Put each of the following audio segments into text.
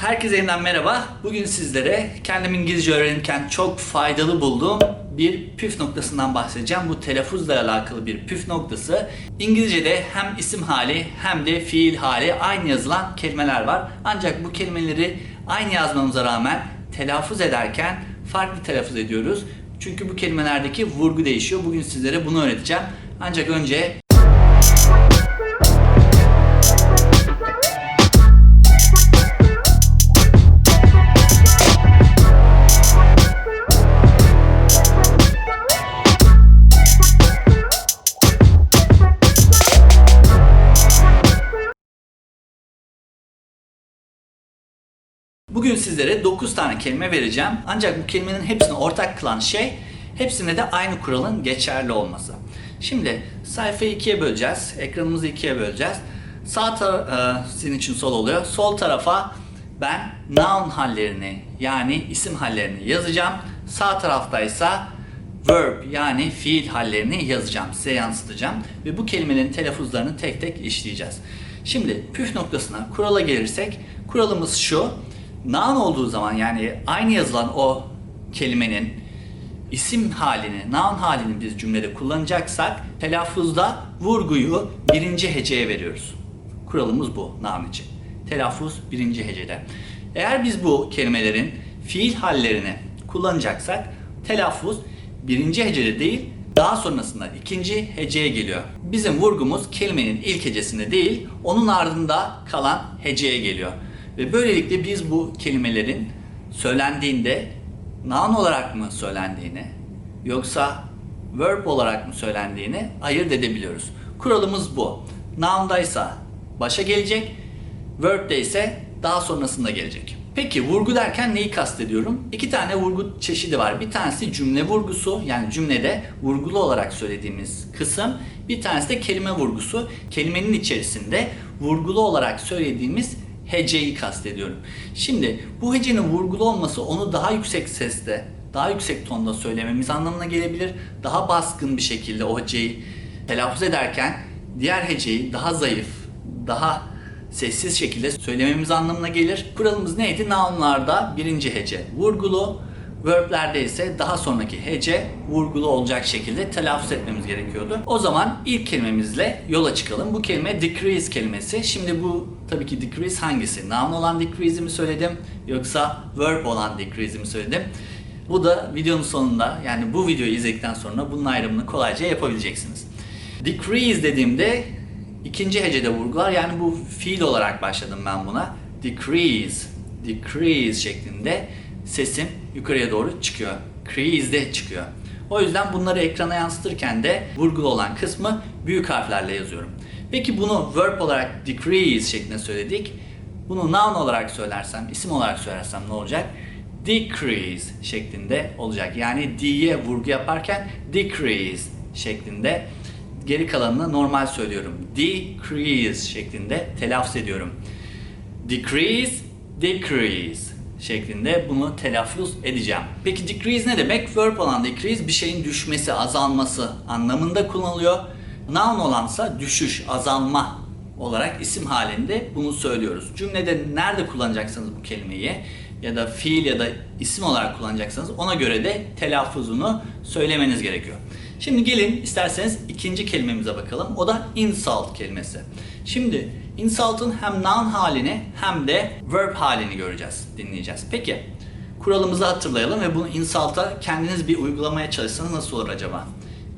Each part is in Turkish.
Herkese yeniden merhaba. Bugün sizlere kendim İngilizce öğrenirken çok faydalı bulduğum bir püf noktasından bahsedeceğim. Bu telaffuzla alakalı bir püf noktası. İngilizce'de hem isim hali hem de fiil hali aynı yazılan kelimeler var. Ancak bu kelimeleri aynı yazmamıza rağmen telaffuz ederken farklı telaffuz ediyoruz. Çünkü bu kelimelerdeki vurgu değişiyor. Bugün sizlere bunu öğreteceğim. Ancak önce Bugün sizlere 9 tane kelime vereceğim. Ancak bu kelimenin hepsini ortak kılan şey hepsinde de aynı kuralın geçerli olması. Şimdi sayfayı ikiye böleceğiz. Ekranımızı ikiye böleceğiz. Sağ taraf sizin için sol oluyor. Sol tarafa ben noun hallerini yani isim hallerini yazacağım. Sağ taraftaysa verb yani fiil hallerini yazacağım. Size yansıtacağım. Ve bu kelimelerin telaffuzlarını tek tek işleyeceğiz. Şimdi püf noktasına kurala gelirsek kuralımız şu. Noun olduğu zaman yani aynı yazılan o kelimenin isim halini, noun halini biz cümlede kullanacaksak telaffuzda vurguyu birinci heceye veriyoruz. Kuralımız bu noun için. Telaffuz birinci hecede. Eğer biz bu kelimelerin fiil hallerini kullanacaksak telaffuz birinci hecede değil daha sonrasında ikinci heceye geliyor. Bizim vurgumuz kelimenin ilk hecesinde değil onun ardında kalan heceye geliyor. Ve böylelikle biz bu kelimelerin söylendiğinde noun olarak mı söylendiğini yoksa verb olarak mı söylendiğini ayırt edebiliyoruz. Kuralımız bu. Noun'daysa başa gelecek, verb'de ise daha sonrasında gelecek. Peki vurgu derken neyi kastediyorum? İki tane vurgu çeşidi var. Bir tanesi cümle vurgusu yani cümlede vurgulu olarak söylediğimiz kısım. Bir tanesi de kelime vurgusu. Kelimenin içerisinde vurgulu olarak söylediğimiz heceyi kastediyorum. Şimdi bu hecenin vurgulu olması onu daha yüksek sesle, daha yüksek tonda söylememiz anlamına gelebilir. Daha baskın bir şekilde o heceyi telaffuz ederken diğer heceyi daha zayıf, daha sessiz şekilde söylememiz anlamına gelir. Kuralımız neydi? Noun'larda birinci hece vurgulu, verb'lerde ise daha sonraki hece vurgulu olacak şekilde telaffuz etmemiz gerekiyordu. O zaman ilk kelimemizle yola çıkalım. Bu kelime decrease kelimesi. Şimdi bu tabii ki decrease hangisi? Noun olan decrease'i mi söyledim yoksa verb olan decrease'i mi söyledim? Bu da videonun sonunda yani bu videoyu izledikten sonra bunun ayrımını kolayca yapabileceksiniz. Decrease dediğimde ikinci hecede vurgular yani bu fiil olarak başladım ben buna. Decrease, decrease şeklinde sesim yukarıya doğru çıkıyor. Crease'de çıkıyor. O yüzden bunları ekrana yansıtırken de vurgulu olan kısmı büyük harflerle yazıyorum. Peki bunu verb olarak decrease şeklinde söyledik. Bunu noun olarak söylersem, isim olarak söylersem ne olacak? Decrease şeklinde olacak. Yani D'ye vurgu yaparken decrease şeklinde geri kalanını normal söylüyorum. Decrease şeklinde telaffuz ediyorum. Decrease, decrease şeklinde bunu telaffuz edeceğim. Peki decrease ne demek? Verb olan decrease bir şeyin düşmesi, azalması anlamında kullanılıyor. Noun olansa düşüş, azalma olarak isim halinde bunu söylüyoruz. Cümlede nerede kullanacaksınız bu kelimeyi ya da fiil ya da isim olarak kullanacaksanız ona göre de telaffuzunu söylemeniz gerekiyor. Şimdi gelin isterseniz ikinci kelimemize bakalım. O da insult kelimesi. Şimdi insult'un hem noun halini hem de verb halini göreceğiz, dinleyeceğiz. Peki kuralımızı hatırlayalım ve bunu insult'a kendiniz bir uygulamaya çalışsanız nasıl olur acaba?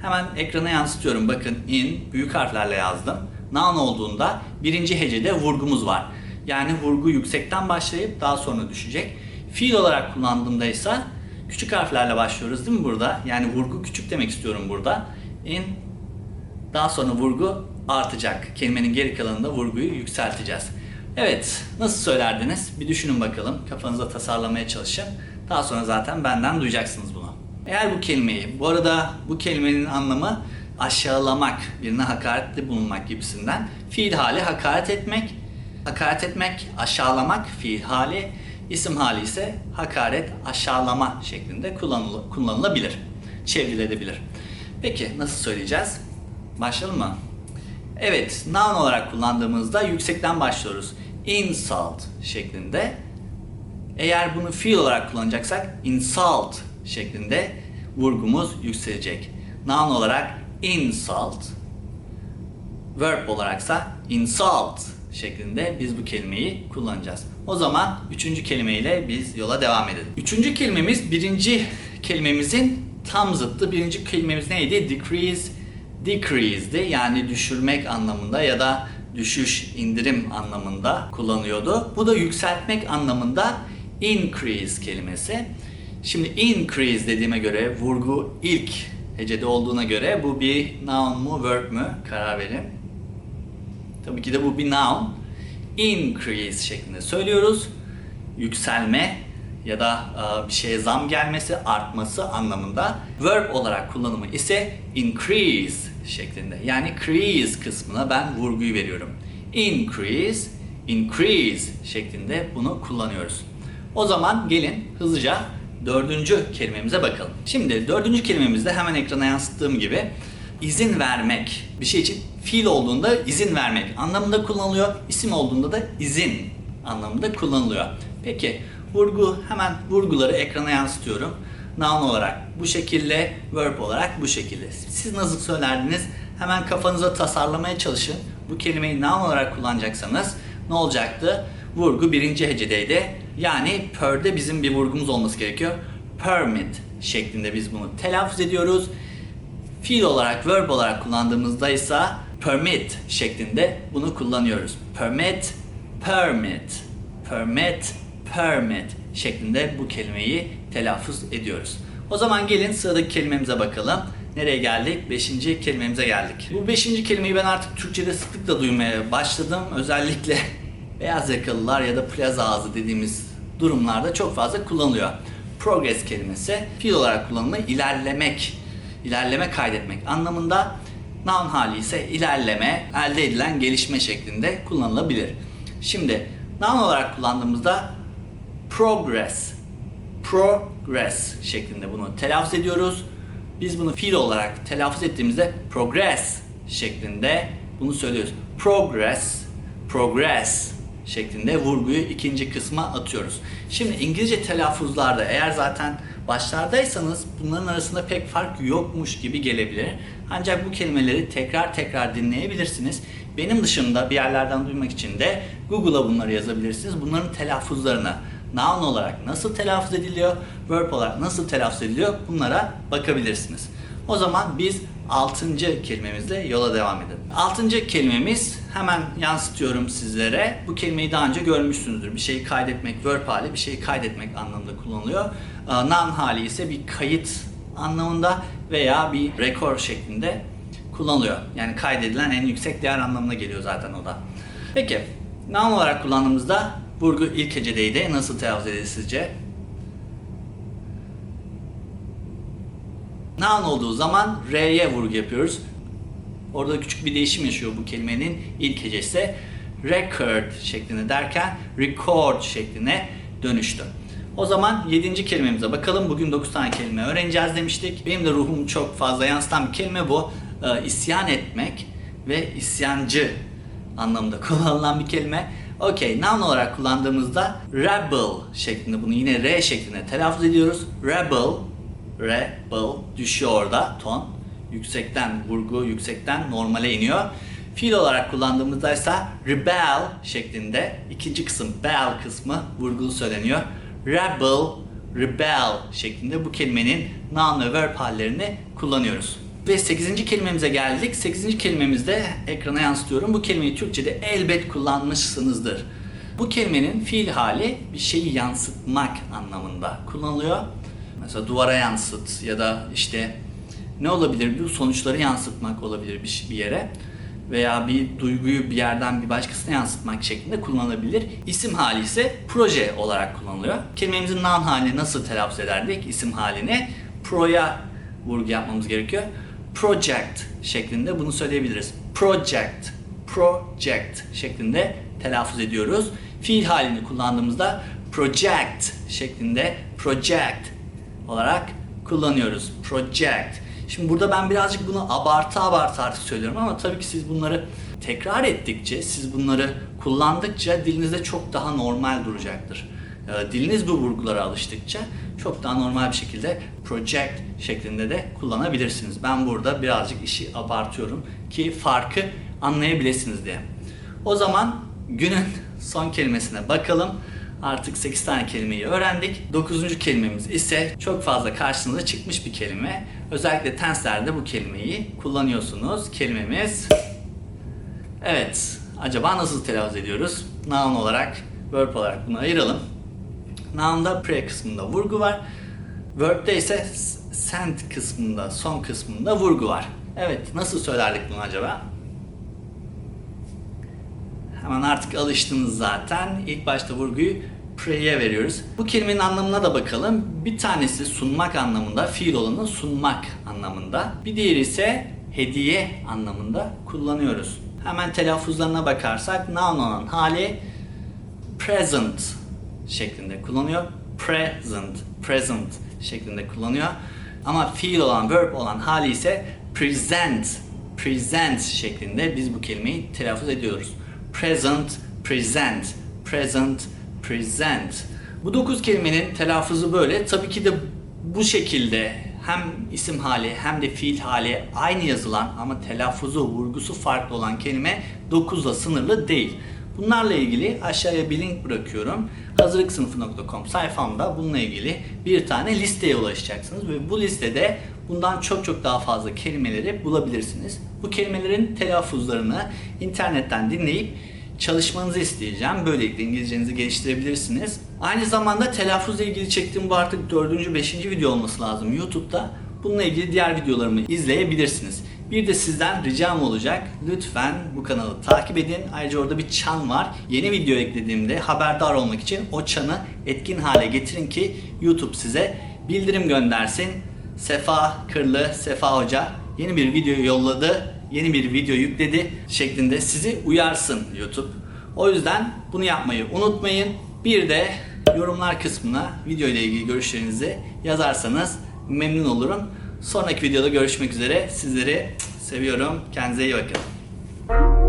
Hemen ekrana yansıtıyorum. Bakın in büyük harflerle yazdım. Noun olduğunda birinci hecede vurgumuz var. Yani vurgu yüksekten başlayıp daha sonra düşecek. Fiil olarak kullandığımda ise küçük harflerle başlıyoruz değil mi burada? Yani vurgu küçük demek istiyorum burada. In daha sonra vurgu artacak. Kelimenin geri kalanında vurguyu yükselteceğiz. Evet, nasıl söylerdiniz? Bir düşünün bakalım. Kafanızda tasarlamaya çalışın. Daha sonra zaten benden duyacaksınız bunu. Eğer bu kelimeyi, bu arada bu kelimenin anlamı aşağılamak, birine hakarette bulunmak gibisinden. Fiil hali hakaret etmek, hakaret etmek, aşağılamak fiil hali, isim hali ise hakaret, aşağılama şeklinde kullanıl- kullanılabilir, çevrilebilir. Peki nasıl söyleyeceğiz? Başlayalım mı? Evet, noun olarak kullandığımızda yüksekten başlıyoruz. Insult şeklinde Eğer bunu fiil olarak kullanacaksak insult şeklinde vurgumuz yükselecek. Noun olarak insult, verb olaraksa insult şeklinde biz bu kelimeyi kullanacağız. O zaman üçüncü kelimeyle biz yola devam edelim. Üçüncü kelimemiz birinci kelimemizin tam zıttı. Birinci kelimemiz neydi? Decrease, decrease'di. Yani düşürmek anlamında ya da düşüş, indirim anlamında kullanıyordu. Bu da yükseltmek anlamında increase kelimesi. Şimdi increase dediğime göre vurgu ilk hecede olduğuna göre bu bir noun mu verb mü karar verin. Tabii ki de bu bir noun. Increase şeklinde söylüyoruz. Yükselme ya da e, bir şeye zam gelmesi, artması anlamında. Verb olarak kullanımı ise increase şeklinde. Yani crease kısmına ben vurguyu veriyorum. Increase, increase şeklinde bunu kullanıyoruz. O zaman gelin hızlıca dördüncü kelimemize bakalım. Şimdi dördüncü kelimemizde hemen ekrana yansıttığım gibi izin vermek. Bir şey için fiil olduğunda izin vermek anlamında kullanılıyor. İsim olduğunda da izin anlamında kullanılıyor. Peki vurgu hemen vurguları ekrana yansıtıyorum. Noun olarak bu şekilde, verb olarak bu şekilde. Siz nasıl söylerdiniz? Hemen kafanıza tasarlamaya çalışın. Bu kelimeyi noun olarak kullanacaksanız ne olacaktı? Vurgu birinci hecedeydi. Yani per'de bizim bir vurgumuz olması gerekiyor. Permit şeklinde biz bunu telaffuz ediyoruz. Fiil olarak, verb olarak kullandığımızda ise permit şeklinde bunu kullanıyoruz. Permit, permit, permit, permit şeklinde bu kelimeyi telaffuz ediyoruz. O zaman gelin sıradaki kelimemize bakalım. Nereye geldik? Beşinci kelimemize geldik. Bu beşinci kelimeyi ben artık Türkçe'de sıklıkla duymaya başladım. Özellikle beyaz yakalılar ya da plaza ağzı dediğimiz durumlarda çok fazla kullanılıyor. Progress kelimesi fiil olarak kullanımı ilerlemek, ilerleme kaydetmek anlamında. Noun hali ise ilerleme, elde edilen gelişme şeklinde kullanılabilir. Şimdi noun olarak kullandığımızda progress, progress şeklinde bunu telaffuz ediyoruz. Biz bunu fiil olarak telaffuz ettiğimizde progress şeklinde bunu söylüyoruz. Progress, progress şeklinde vurguyu ikinci kısma atıyoruz. Şimdi İngilizce telaffuzlarda eğer zaten başlardaysanız bunların arasında pek fark yokmuş gibi gelebilir. Ancak bu kelimeleri tekrar tekrar dinleyebilirsiniz. Benim dışımda bir yerlerden duymak için de Google'a bunları yazabilirsiniz. Bunların telaffuzlarına noun olarak nasıl telaffuz ediliyor, verb olarak nasıl telaffuz ediliyor bunlara bakabilirsiniz. O zaman biz 6. kelimemizle yola devam edelim. 6. kelimemiz hemen yansıtıyorum sizlere. Bu kelimeyi daha önce görmüşsünüzdür. Bir şeyi kaydetmek verb hali, bir şeyi kaydetmek anlamında kullanılıyor. Ee, Noun hali ise bir kayıt anlamında veya bir rekor şeklinde kullanılıyor. Yani kaydedilen en yüksek değer anlamına geliyor zaten o da. Peki, noun olarak kullandığımızda vurgu ilk hecedeydi. Nasıl telaffuz edilir sizce? Noun olduğu zaman R'ye vurgu yapıyoruz. Orada küçük bir değişim yaşıyor bu kelimenin ilk hecesi. Record şeklinde derken record şekline dönüştü. O zaman 7. kelimemize bakalım. Bugün 9 tane kelime öğreneceğiz demiştik. Benim de ruhumu çok fazla yansıtan bir kelime bu. Ee, isyan etmek ve isyancı anlamında kullanılan bir kelime. Okey, noun olarak kullandığımızda rebel şeklinde bunu yine R şeklinde telaffuz ediyoruz. Rebel, rebel düşüyor orada ton. Yüksekten vurgu yüksekten normale iniyor. Fiil olarak kullandığımızda ise rebel şeklinde ikinci kısım bel kısmı vurgulu söyleniyor. Rebel, rebel şeklinde bu kelimenin noun ve verb hallerini kullanıyoruz. Ve 8. kelimemize geldik. 8. kelimemizde ekrana yansıtıyorum. Bu kelimeyi Türkçe'de elbet kullanmışsınızdır. Bu kelimenin fiil hali bir şeyi yansıtmak anlamında kullanılıyor. Mesela duvara yansıt ya da işte ne olabilir? Bu sonuçları yansıtmak olabilir bir, bir yere veya bir duyguyu bir yerden bir başkasına yansıtmak şeklinde kullanılabilir. İsim hali ise proje olarak kullanılıyor. Kelimemizin noun halini nasıl telaffuz ederdik? İsim halini pro'ya vurgu yapmamız gerekiyor. Project şeklinde bunu söyleyebiliriz. Project, project şeklinde telaffuz ediyoruz. Fiil halini kullandığımızda project şeklinde project olarak kullanıyoruz. Project. Şimdi burada ben birazcık bunu abartı abartı artık söylüyorum ama tabii ki siz bunları tekrar ettikçe, siz bunları kullandıkça dilinizde çok daha normal duracaktır. e, diliniz bu vurgulara alıştıkça çok daha normal bir şekilde project şeklinde de kullanabilirsiniz. Ben burada birazcık işi abartıyorum ki farkı anlayabilirsiniz diye. O zaman günün son kelimesine bakalım. Artık 8 tane kelimeyi öğrendik. 9. kelimemiz ise çok fazla karşınıza çıkmış bir kelime. Özellikle tenslerde bu kelimeyi kullanıyorsunuz. Kelimemiz Evet. Acaba nasıl telaffuz ediyoruz? Noun olarak, verb olarak bunu ayıralım. Noun'da pre kısmında vurgu var. Verb'de ise send kısmında, son kısmında vurgu var. Evet, nasıl söylerdik bunu acaba? Hemen artık alıştınız zaten. İlk başta vurguyu pre'ye veriyoruz. Bu kelimenin anlamına da bakalım. Bir tanesi sunmak anlamında, fiil olanı sunmak anlamında. Bir diğeri ise hediye anlamında kullanıyoruz. Hemen telaffuzlarına bakarsak noun olan hali present şeklinde kullanıyor. Present, present şeklinde kullanıyor. Ama fiil olan, verb olan hali ise present, present şeklinde biz bu kelimeyi telaffuz ediyoruz. Present, present, present, present. Bu dokuz kelimenin telaffuzu böyle. Tabii ki de bu şekilde hem isim hali hem de fiil hali aynı yazılan ama telaffuzu, vurgusu farklı olan kelime 9'la sınırlı değil. Bunlarla ilgili aşağıya bir link bırakıyorum. Hazırlıksınıfı.com sayfamda bununla ilgili bir tane listeye ulaşacaksınız ve bu listede bundan çok çok daha fazla kelimeleri bulabilirsiniz. Bu kelimelerin telaffuzlarını internetten dinleyip çalışmanızı isteyeceğim. Böylelikle İngilizcenizi geliştirebilirsiniz. Aynı zamanda telaffuzla ilgili çektiğim bu artık 4. 5. video olması lazım YouTube'da. Bununla ilgili diğer videolarımı izleyebilirsiniz. Bir de sizden ricam olacak. Lütfen bu kanalı takip edin. Ayrıca orada bir çan var. Yeni video eklediğimde haberdar olmak için o çanı etkin hale getirin ki YouTube size bildirim göndersin. Sefa Kırlı, Sefa Hoca yeni bir video yolladı, yeni bir video yükledi şeklinde sizi uyarsın YouTube. O yüzden bunu yapmayı unutmayın. Bir de yorumlar kısmına video ile ilgili görüşlerinizi yazarsanız memnun olurum. Sonraki videoda görüşmek üzere. Sizleri seviyorum. Kendinize iyi bakın.